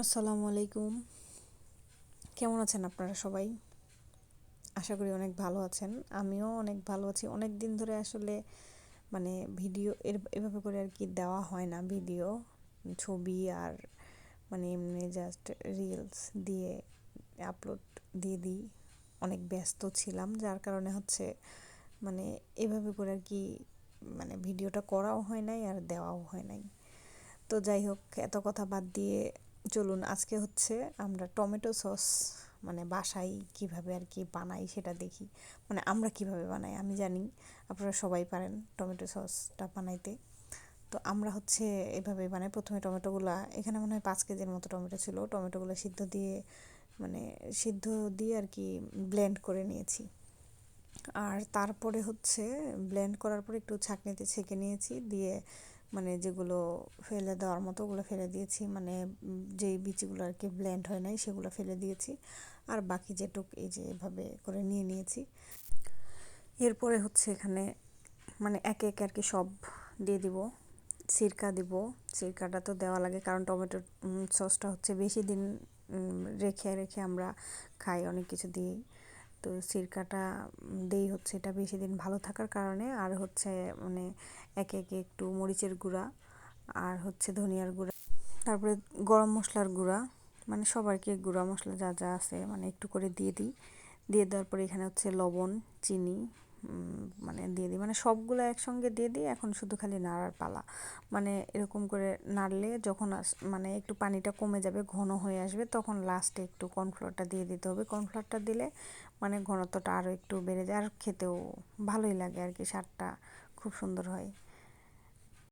আসসালামু আলাইকুম। কেমন আছেন আপনারা সবাই? আশা করি অনেক ভালো আছেন। আমিও অনেক ভালো আছি। অনেক দিন ধরে আসলে মানে ভিডিও এর এভাবে করে আর কি দেওয়া হয় না ভিডিও, ছবি আর মানে এমনি জাস্ট রিলস দিয়ে আপলোড দিয়ে দিই। অনেক ব্যস্ত ছিলাম, যার কারণে হচ্ছে মানে এভাবে করে আর কি মানে ভিডিওটা করাও হয় নাই আর দেওয়াও হয় নাই। তো যাই হোক, এত কথা বাদ দিয়ে চলুন আজকে হচ্ছে আমরা টমেটো সস মানে বাসায় কীভাবে আর কি বানাই সেটা দেখি। মানে আমরা কীভাবে বানাই আমি জানি, আপনারা সবাই পারেন টমেটো সসটা বানাইতে। তো আমরা হচ্ছে এভাবে বানাই। প্রথমে টমেটোগুলা, এখানে মনে হয় পাঁচ কেজির মতো টমেটো ছিল। টমেটোগুলো সিদ্ধ দিয়ে মানে সিদ্ধ দিয়ে আর কি ব্লেন্ড করে নিয়েছি। আর তারপরে হচ্ছে ব্লেন্ড করার পরে একটু ছাঁকনিতে ছেঁকে নিয়েছি। দিয়ে মানে যেগুলো ফেলে দেওয়ার মতো ওগুলো ফেলে দিয়েছি। মানে যেই বিচিগুলো আর কি ব্লেন্ড হয় নাই সেগুলো ফেলে দিয়েছি। আর বাকি যেটুক এই যে এভাবে করে নিয়ে নিয়েছি। এরপরে হচ্ছে এখানে মানে একে একে আর কি সব দিয়ে দিব। সিরকা দিব। সিরকাটা তো দেওয়া লাগে কারণ টমেটোর সসটা হচ্ছে বেশি দিন রেখে রেখে আমরা খাই, অনেক কিছু দিয়েই। তো সিরকাটা দেই হচ্ছে এটা বেশি দিন ভালো থাকার কারণে। আর হচ্ছে মানে একে একে একটু মরিচের গুঁড়া আর হচ্ছে ধনিয়ার গুঁড়া। তারপরে গরম মশলার গুঁড়া। মানে সবাইকে গুঁড়া মশলা যা যা আছে মানে একটু করে দিয়ে দিই। দিয়ে দেওয়ার পরে এখানে হচ্ছে লবণ, চিনি মানে দিয়ে দিই। মানে সবগুলো একসঙ্গে দিয়ে দিই, এখন শুধু খালি নাড়ার পালা। মানে এরকম করে নাড়লে যখন মানে একটু পানিটা কমে যাবে, ঘন হয়ে আসবে, তখন লাস্টে একটু কর্নফ্লোরটা দিয়ে দিতে হবে। কর্নফ্লোরটা দিলে মানে ঘনত্বটা আরও একটু বেড়ে যায়, আর খেতেও ভালোই লাগে আর কি স্বাদটা খুব সুন্দর হয়।